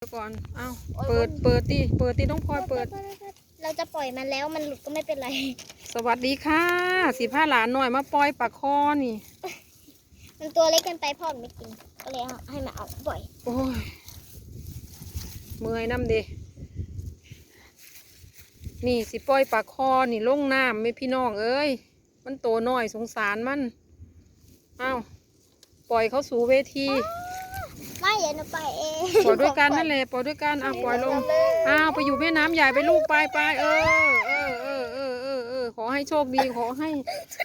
เดี๋ยวก่อน เอ้าเปิด เปิดดิเปิดดิต้องพลอยเปิด เราจะปล่อยมันแล้วมันหลุดก็ไม่เป็นไร สวัสดีค่ะสีผ้าหลานหน่อยมาปล่อยปลาคอนี่ มันตัวเล็กเกินไปพ่อมันไม่กินก็เลยเอาให้มันเอาปล่อย โอ้ย เมื่อยน้ำเดนี่สิปล่อยปลาคอนี่ลงน้ำไม่พี่น้องเอ้ย มันโตน้อยสงสารมัน เอ้าปล่อยเขาสู่เวทีไม่ เดี๋ยวหนูไปเองปล่อยด้วยกันนั่นแหละปล่อยด้วยกันอะปล่อยลงอ้าวไปอยู่แม่น้ำใหญ่ไปลูกไปไปเออเออเออเออเออเออขอให้โชคดีขอให้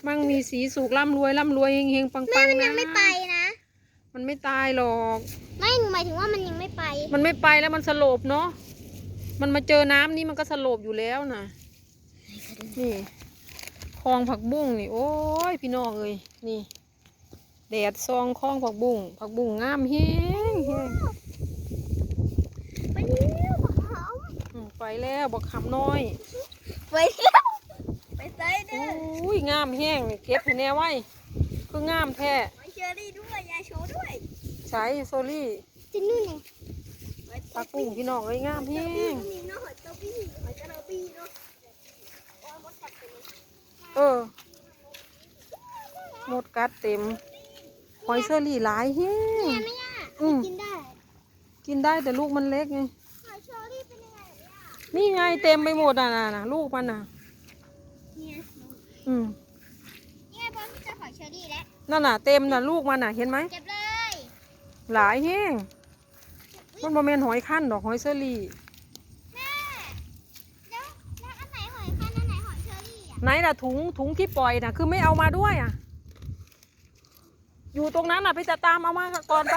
มั่งมีสีสุขร่ำรวยร่ำรวยเฮงเฮงปังปังมันนะยังไม่ไปนะ มันไม่ตายหรอก ไม่หนูหมายถึงว่ามันยังไม่ไป มันไม่ไปแล้วมันสลบเนาะมันมาเจอน้ำนี่มันก็สลบอยู่แล้วนะนี่คลองผักบุ้งนี่ โอ้ยพี่น้องเอ้ยนี่ แดดซองคลองผักบุ้งผักบุ้งงามแห้งแห้งไปแล้วบอกเขาอืมไปแล้วบอกคำน้อย ไปแล้วไปไซเดโอ้อร์ยงามแห้งนี่เก็บให้แน่ไว้คืองามแท้ไปเชอรี่ด้วยยายโชว์ด้วยใช้โซลี่จินนู่นไงผักบุ้งพี่น้องเอ้ยงามแห้งมีเนาะหอยเตาปี้หอยกระเดาปี้เนาะเอามดกัดไปเลยเออหมดกัดเต็ม หอยเซอรี่หลายแห้งเนี่ยไม่ยากอืมกินได้ กินได้แต่ลูกมันเล็กไงหอยเชอรี่เป็นยังไงเนี่ยนี่ไงเต็มไปหมดอะน่ะน่ะลูกมันน่ะเนี่ยอืมเนี่ยพอที่จะหอยเชอรี่แล้วนั่นน่ะเต็มน่ะลูกมันน่ะเห็นไหมเก็บเลยหลายแห้งมันบ่แม่นหอยขั้นดอกหอยเซอรี่แม่แล้วแล้วอันไหนหอยคันอันไหนหอยเชอรี่อะไหนล่ะถุงถุงที่ปล่อยน่ะคือไม่เอามาด้วยอะ อยู่ตรงนั้นน่ะไปจะตามเอามาก่อนไป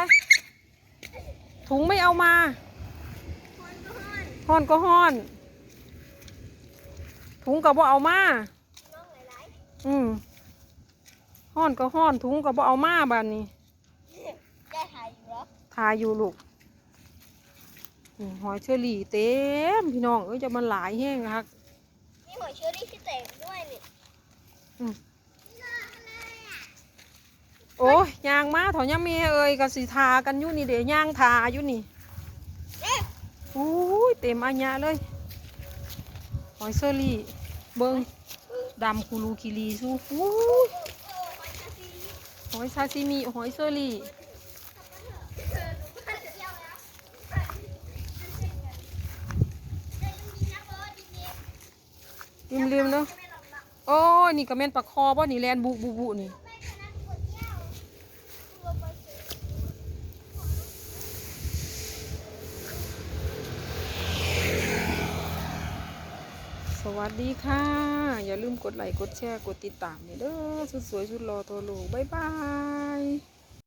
ถุงไม่เอามาคนก็ห้อนห้อนก็ห้อน ถุงก็บ่เอามาน้องหลายอืมห้อนก็ห้อนถุงก็บ่เอามาบานนี้ๆได้ถ่ายอยู่เหรอทายอยู่ลูกนี่หอยเชอรี่เต็มพี่น้องเอ้ยจะมันหลายแห้งครับมีหอยเชอรี่ที่แตกด้วยนี่อืม โอ้ยยางมาเถอยังมีเอ้ยกับสีทากันอยู่นี่เดี๋ยวยางทาอยู่นี่อู้ยเต็มอัญญะเลยหอยเชอรี่เบิงดำคูรูคิรีสู้อู้ยโอ้หอยเชอรี่หอยซาซิมิหอยเชอรี่ลืมลืมๆเนาะโอ้ยนี่ก็แม่นปลาคอป่ะนี่แลนบุบุบุนี่ สวัสดีค่ะ อย่าลืมกดไลค์กดแชร์ กดติดตามนี่เด้อสุดสวยสุดรอตัวลูก บ๊ายบาย